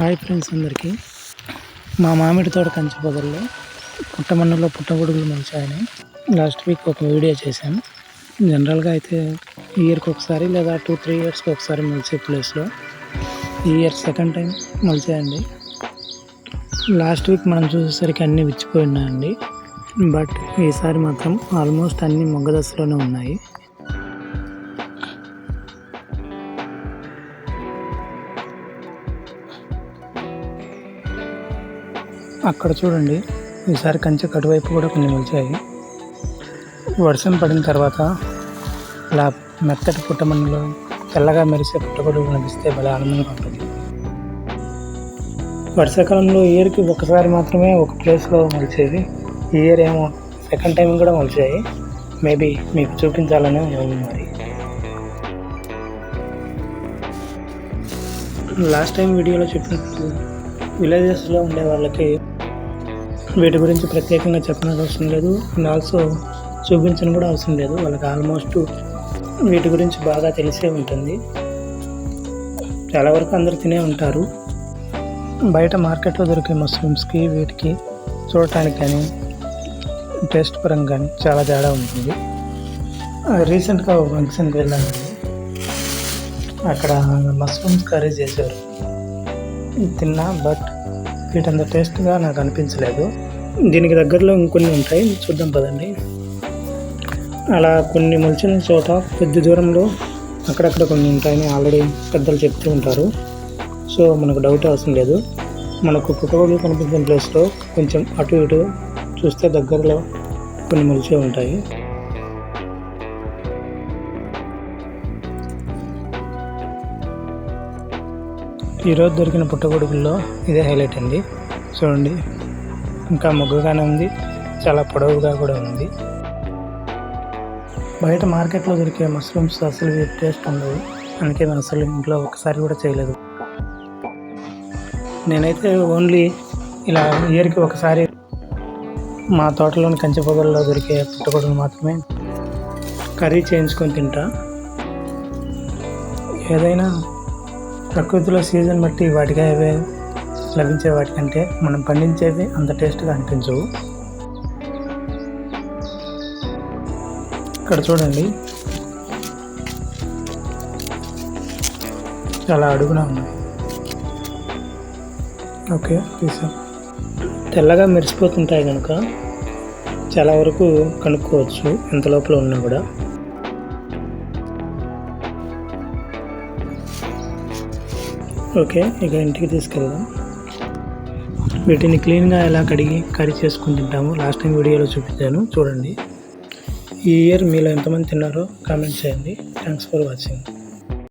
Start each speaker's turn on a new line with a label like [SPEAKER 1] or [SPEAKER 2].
[SPEAKER 1] Hi friends అందరికీ. మా మామిడి తోట కంచి పొదల్లో పుట్టమన్నులో పుట్టగొడుగులు మంచాయని లాస్ట్ వీక్ ఒక వీడియో చేశాను. జనరల్గా అయితే ఇయర్కి ఒకసారి లేదా టూ త్రీ ఇయర్స్కి ఒకసారి మలిసే ప్లేస్లో ఈ ఇయర్ సెకండ్ టైం మొలిచాయండి. లాస్ట్ వీక్ మనం చూసేసరికి అన్నీ విచ్చిపోయినాయండి బట్ ఈసారి మాత్రం ఆల్మోస్ట్ అన్ని మొగ్గ దశలోనే ఉన్నాయి. అక్కడ చూడండి. ఈసారి కంచె కటువైపు కూడా కొన్ని మొలిచాయి వర్షం పడిన తర్వాత అలా మెత్తటి పుట్టమన్నులో తెల్లగా మెరిసే పుట్టగొడుగు కనిపిస్తే భలే ఆనందంగా ఉంటుంది. వర్షాకాలంలో ఇయర్కి ఒకసారి మాత్రమే ఒక ప్లేస్లో మలిచేది. ఈ ఇయర్ ఏమో సెకండ్ టైం కూడా మొలిచాయి. మేబీ మీకు చూపించాలనే ఉంది మరి. లాస్ట్ టైం వీడియోలో చెప్పినట్టు విలేజెస్లో ఉండే వాళ్ళకి వీటి గురించి ప్రత్యేకంగా చెప్పడానికి అవసరం లేదు. అండ్ ఆల్సో చూపించడం కూడా అవసరం లేదు. వాళ్ళకి ఆల్మోస్ట్ వీటి గురించి బాగా తెలిసే ఉంటుంది. చాలా వరకు అందరు తినే ఉంటారు. బయట మార్కెట్లో దొరికే మష్రూమ్స్కి వీటికి చూడటానికి కానీ టేస్ట్ పరంగా కానీ చాలా తేడా ఉంటుంది. రీసెంట్గా ఒక ఫంక్షన్కి వెళ్ళానండి అక్కడ మష్రూమ్స్ కర్రీ చేశారు. తిన్నా బట్ వీటంత టేస్ట్గా నాకు అనిపించలేదు. దీనికి దగ్గరలో ఇంకొన్ని ఉంటాయి. చూద్దాం పదండి. అలా కొన్ని మొలిచిన చోట కొద్ది దూరంలో అక్కడక్కడ కొన్ని ఉంటాయని ఆల్రెడీ పెద్దలు చెప్తూ ఉంటారు. సో మనకు డౌట్ అవసరం లేదు. మనకు కుక్కగోళ్ళు కనిపించిన ప్లేస్లో కొంచెం అటు ఇటు చూస్తే దగ్గరలో కొన్ని మొలిచే ఉంటాయి. ఈరోజు దొరికిన పుట్టగొడుగుల్లో ఇదే హైలైట్ అండి. చూడండి ఇంకా మొగ్గగానే ఉంది చాలా పొడవుగా కూడా ఉంది. బయట మార్కెట్లో దొరికే మష్రూమ్స్ అసలు టేస్ట్ ఉండదు. అందుకే నేను అసలు ఇంట్లో ఒకసారి కూడా చేయలేదు. నేనైతే ఓన్లీ ఇలా ఇయర్కి ఒకసారి మా తోటలోని కంచె పొగల్లో దొరికే పుట్టగొడుగులు మాత్రమే కర్రీ చేయించుకొని తింటా. ఏదైనా ప్రకృతిలో సీజన్ బట్టి వాటికి అవే లభించే వాటికంటే మనం పండించేవి అంత టేస్ట్గా అనిపించవు. ఇక్కడ చూడండి. చాలా అడుగున ఉన్నాయి ఓకే తీసాం తెల్లగా మెరిసిపోతుంటాయి కనుక చాలా వరకు కనుక్కోవచ్చు ఎంత లోపల ఉన్నా కూడా. ఓకే ఇక ఇంటికి తీసుకెళ్దాం. వీటిని క్లీన్గా ఎలా కడిగి కర్రీ చేసుకుని తింటాము లాస్ట్ టైం వీడియోలో చూపించాను. చూడండి. ఈ ఇయర్ మీలో ఎంతమంది తిన్నారో కామెంట్ చేయండి. Thanks for watching.